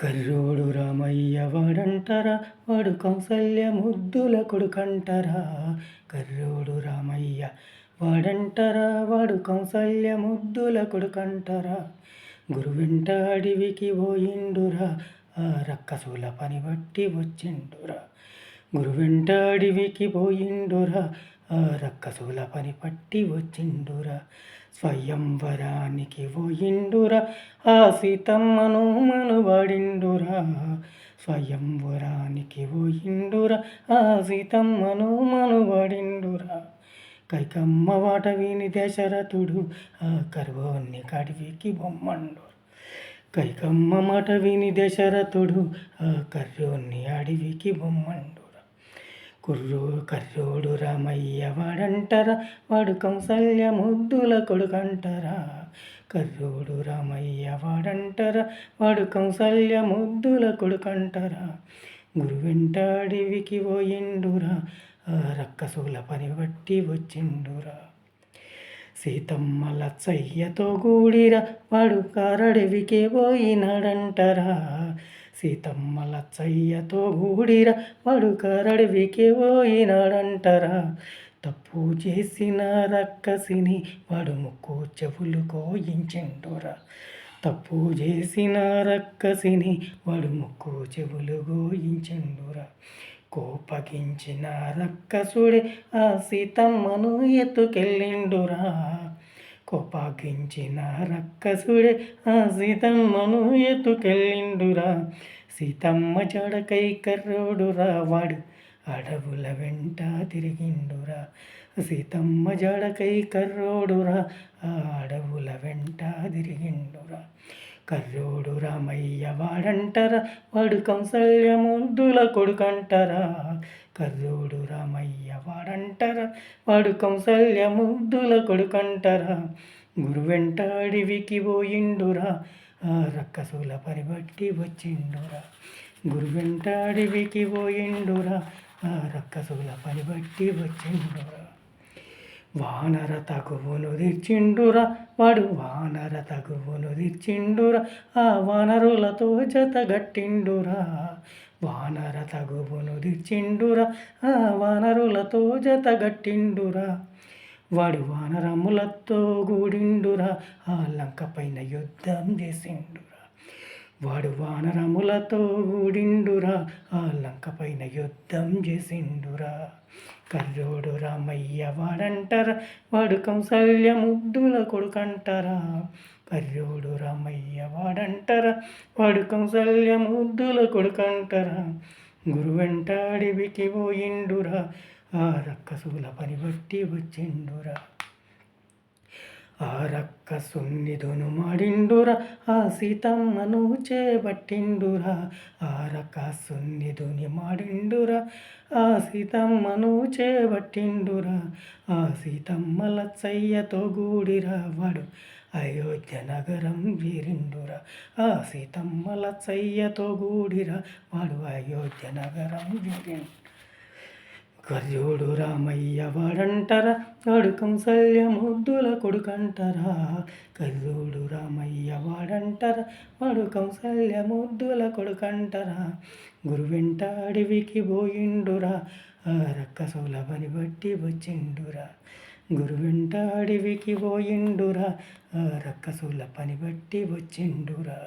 కర్రోడు రామయ్య వాడంటారా వాడు కౌసల్య ముద్దుల కొడుకంటారా. కర్రోడు రామయ్య వాడంటారా వాడు కౌసల్య ముద్దుల కొడుకంటరా. గురువింట అడవికి పోయిండురా ఆ రక్కసుల పని బట్టి వచ్చిండురా. గురువింట అడవికి పోయిండురా రక్కసుల పని పట్టి వచ్చిండురా. స్వయంవరానికి పోయిండురా. ఆ సీతమ్మను మనుబడిండురా. స్వయంవరానికి పోయిండురా. ఆ సీతమ్మను మనుబడిండురా. కైకమ్మ వాట విని దశరథుడు ఆ కరువోన్ని కడివికి బొమ్మండు. కైకమ్మ మాట విని దశరథుడు ఆ కర్రోన్ని అడవికి బొమ్మండు. కుర్రో కర్రోడు రామయ్య వాడంటరా వాడు కంసల్య ముద్దుల కొడుకంటరా. కర్రోడు రామయ్య వాడంటరా వాడు కంసల్య ముద్దుల కొడుకంటరా. గురు వెంటాడివికి పోయిండురా ఆ రక్కసుల పని బట్టి వచ్చిండురా. సీతమ్మ లచ్చయ్యతో కూడిరా వాడు కారడవికే పోయినాడంటరా. సీతమ్మ లచ్చయ్యతో గూడిరా వాడు కరడివికి పోయినాడంటరా. తప్పు చేసిన రక్కసిని వాడు ముక్కు చెవులు కోయించిండురా తప్పు చేసిన రక్కసిని వాడు ముక్కు చెవులు గోయించిండురా. కోపగించిన రక్కసుడే ఆ సీతమ్మను ఎత్తుకెళ్ళిండురా. కోపాగించిన రక్కసుడే ఆ సీతమ్మను ఎత్తుకెళ్ళిండురా. సీతమ్మ జడకై కర్రోడురా వాడు అడవుల వెంట తిరిగిండురా. సీతమ్మ జడకై కర్రోడురా ఆ అడవుల వెంట తిరిగిండురా. కర్రోడు రామయ్య వాడంటరా వాడు కంసల్య ముద్దుల కొడుకంటరా. కర్రోడు రామయ్య వాడంటరా వాడు కంసల్య ముద్దుల కొడుకంటరా. గురువెంట అడవికి పోయిండురా ఆ రక్కసుల పరిబట్టి వచ్చిండురా. గురువెంట అడవికి పోయిండురా ఆ రక్కసుల పరిబట్టి వచ్చిండురా. వానర తగువును తీర్చిండురా వాడు వానర తగువును తీర్చిండురా ఆ వానరులతో జతగట్టిండురా. వానర తగువును తీర్చిండురా ఆ వానరులతో జతగట్టిండురా. వాడు వానరములతో గూడిండురా ఆ లంక పైన యుద్ధం చేసిండురా. వాడు వానరములతో ఊడిండురా ఆ లంక పైన యుద్ధం చేసిండురా. కర్రోడు రామయ్య వాడంటారా వాడు కంసల్య ముద్దుల కొడుకంటారా. కర్రోడు రామయ్య వాడంటారా వాడు కంసల్య ముద్దుల కొడుకంటారా. గురు అడవికి పోయిండురా ఆ రక్కసుల పని బట్టి వచ్చిండురా. ఆ రక్క సున్నిధును మాడిండురా ఆ సీతమ్మను చేపట్టిండురా ఆ రక్క సున్నిధుని మాడిండురా ఆ సీతమ్మను చేపట్టిండురా ఆ సీతమ్మ లచ్చయ్యతో గూడిరా వాడు అయోధ్య నగరం వీరిండురా ఆ సీతమ్మ లచ్చయ్యతో గూడిరా వాడు అయోధ్య నగరం వీరిండు కర్యోడు రామయ్య వాడంటరా వాడు కంసల్య ముద్దుల కొడుకంటరా. కర్యోడు రామయ్య వాడంటరా వాడు కంసల్య ముద్దుల కొడుకంటరా. గురువెంట అడవికి పోయిండురా ఆ రక్కసుల పని బట్టి వచ్చిండురా. గురువెంట అడవికి పోయిండురా ఆ రక్కసుల పని బట్టి వచ్చిండురా.